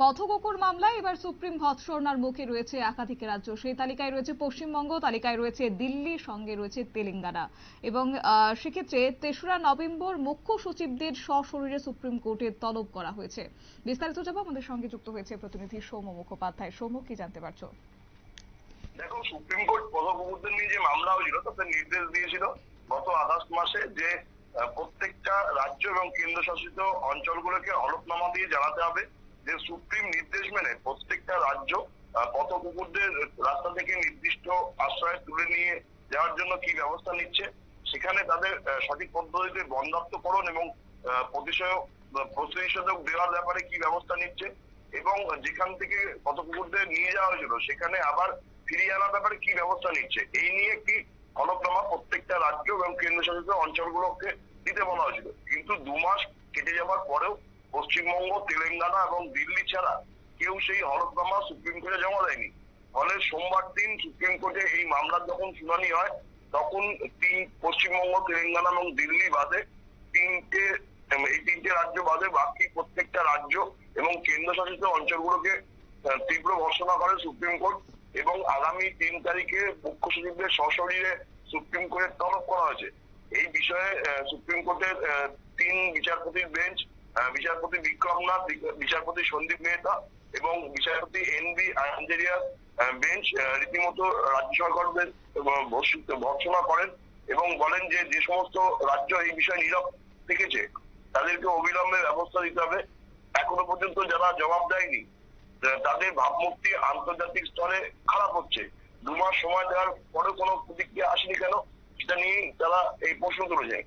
পথকুকুর মামলায় এবার সুপ্রিম ভৎসরনার মুখে রয়েছে একাধিক রাজ্য। সেই তালিকায় রয়েছে পশ্চিমবঙ্গ, তালিকায় রয়েছে দিল্লি, সঙ্গে রয়েছে তেলেঙ্গানা। এবং সেক্ষেত্রে তেসরা নভেম্বর মুখ্য সচিবদের সশরীরে সুপ্রিম কোর্টে তলব করা হয়েছে। বিস্তারিত যাব আমাদের সঙ্গে যুক্ত হয়েছে প্রতিনিধি সৌম্য মুখোপাধ্যায়। সৌম্য, কি জানতে পারছ? দেখো, সুপ্রিম কোর্ট পদকুকুরদের নিয়ে যে মামলা হয়েছিল, তাতে নির্দেশ দিয়েছিল গত আগস্ট মাসে যে প্রত্যেকটা রাজ্য এবং কেন্দ্রশাসিত অঞ্চলগুলোকে হলফনামা দিয়ে জানাতে হবে। যে সুপ্রিম নির্দেশ মেনে প্রত্যেকটা রাজ্য আহ, পথকুকুরদের রাস্তা থেকে নির্দিষ্ট আশ্রয় তুলে নিয়ে যাওয়ার জন্য কি ব্যবস্থা নিচ্ছে সেখানে তাদের সঠিক পদ্ধতিতে বন্ধাত্মকরণ এবং প্রতিষেধক দেওয়ার ব্যাপারে কি ব্যবস্থা নিচ্ছে এবং যেখান থেকে পথকুকুরদের নিয়ে যাওয়া হয়েছিল সেখানে আবার ফিরিয়ে আনার ব্যাপারে কি ব্যবস্থা নিচ্ছে এই নিয়ে একটি হলফনামা প্রত্যেকটা রাজ্য এবং কেন্দ্রশাসিত অঞ্চলগুলোকে দিতে বলা হয়েছিল। কিন্তু দু মাস কেটে যাওয়ার পরেও পশ্চিমবঙ্গ, তেলেঙ্গানা এবং দিল্লি ছাড়া কেউ সেই হলফনামা সুপ্রিম কোর্টে জমা দেয়নি। ফলে সোমবার দিন সুপ্রিম কোর্টে এই মামলার যখন শুনানি হয়, তখন তিন পশ্চিমবঙ্গ, তেলেঙ্গানা এবং দিল্লি বাদে তিনটে, এই তিনটে রাজ্য বাদে বাকি প্রত্যেকটা রাজ্য এবং কেন্দ্রশাসিত অঞ্চলগুলোকে তীব্র ভর্সনা করে সুপ্রিম কোর্ট এবং আগামী তিন তারিখে মুখ্য সচিবদের সশরীরে সুপ্রিম কোর্টের তলব করা হয়েছে। এই বিষয়ে সুপ্রিম কোর্টের তিন বিচারপতির বেঞ্চ বিচারপতি বিক্রম নাথ বিচারপতি সন্দীপ মেহতা এবং বিচারপতি এন বি আঞ্জেরিয়ার বেঞ্চ রীতিমতো রাজ্য সরকারদের ভর্সনা করেন এবং বলেন যে যে সমস্ত রাজ্য এই বিষয়ে নীরব থেকেছে, তাদেরকে অবিলম্বে ব্যবস্থা দিতে হবে। এখনও পর্যন্ত যারা জবাব দেয়নি তাদের ভাবমূর্তি আন্তর্জাতিক স্তরে খারাপ হচ্ছে। দু মাস সময় দেওয়ার পরে কোনো প্রতিক্রিয়া আসেনি কেন? সেটা নিয়েই তারা এই প্রশ্ন তুলে যায়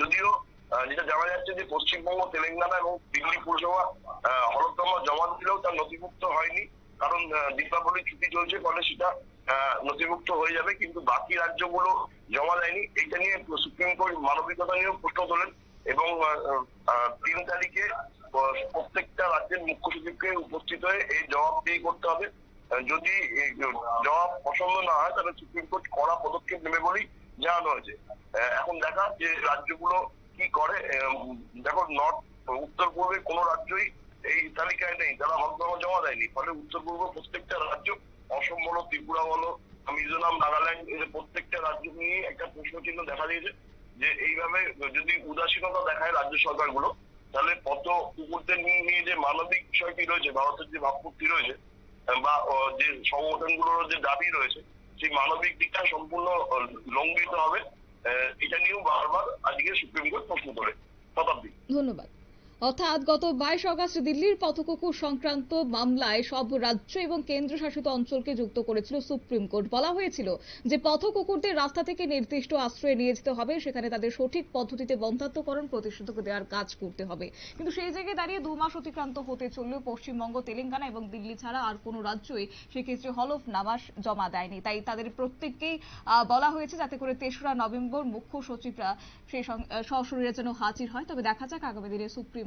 যদিও যেটা জানা যাচ্ছে যে পশ্চিমবঙ্গ তেলেঙ্গানা এবং দিল্লি পুরসভা আহ, জমা দিলেও তা নথিভুক্ত হয়নি। কারণ আহ, দীপাবলি ছুটি চলছে ফলে সেটা নথিভুক্ত হয়ে যাবে কিন্তু বাকি রাজ্যগুলো জমা দেয়নি। এটা নিয়ে সুপ্রিম কোর্ট মানবিকতা নিয়েও প্রশ্ন তোলেন এবং তিন তারিখে প্রত্যেকটা রাজ্যের মুখ্য সচিবকে উপস্থিত হয়ে এই জবাবদিহি করতে হবে। যদি জবাব পছন্দ না হয় তাহলে সুপ্রিম কোর্ট কড়া পদক্ষেপ নেবে বলেই জানানো হয়েছে। এখন দেখা যে রাজ্যগুলো কি করে? দেখো, নর্থ, উত্তর পূর্বে কোনো রাজ্যই এই তালিকায় নেই তারা হলফনামা জমা দেয়নি। ফলে উত্তর পূর্ব প্রত্যেকটা রাজ্য, অসম বলো, ত্রিপুরা বলো, মিজোরাম, নাগাল্যান্ড, এদের প্রত্যেকটা রাজ্য নিয়ে একটা প্রশ্ন চিহ্ন দেখা দিয়েছে যে এইভাবে যদি উদাসীনতা দেখায় রাজ্য সরকারগুলো, তাহলে পথ কুকুরদের নিয়ে নিয়ে যে মানবিক বিষয়টি রয়েছে, ভারতের যে ভাবমূর্তি রয়েছে, বা যে সংগঠনগুলোর যে দাবি রয়েছে, সেই মানবিক দিকটা সম্পূর্ণ লঙ্ঘিত হবে। এটা নিয়েও বারবার আজকে সুপ্রিম কোর্ট প্রশ্ন করে শতাব্দী। ধন্যবাদ। অর্থাৎ গত বাইশ আগস্ট দিল্লির পথকুকুর সংক্রান্ত মামলায় সব রাজ্য এবং কেন্দ্রশাসিত অঞ্চলকে যুক্ত করেছিল সুপ্রিম কোর্ট। বলা হয়েছিল যে পথকুকুরদের রাস্তা থেকে নির্দিষ্ট আশ্রয়ে নিয়ে যেতে হবে, সেখানে তাদের সঠিক পদ্ধতিতে বন্ধাত্মকরণ প্রতিষেধক দেওয়ার কাজ করতে হবে। কিন্তু সেই জায়গায় দাঁড়িয়ে দু মাস অতিক্রান্ত হতে চললেও পশ্চিমবঙ্গ, তেলেঙ্গানা এবং দিল্লি ছাড়া আর কোনো রাজ্যই সেক্ষেত্রে হলফনামা জমা দেয়নি। তাই তাদের প্রত্যেককেই বলা হয়েছে যাতে করে তেসরা নভেম্বর মুখ্য সচিবরা সেই সশরীরে যেন হাজির হয়। তবে দেখা যাক আগামী দিনে সুপ্রিম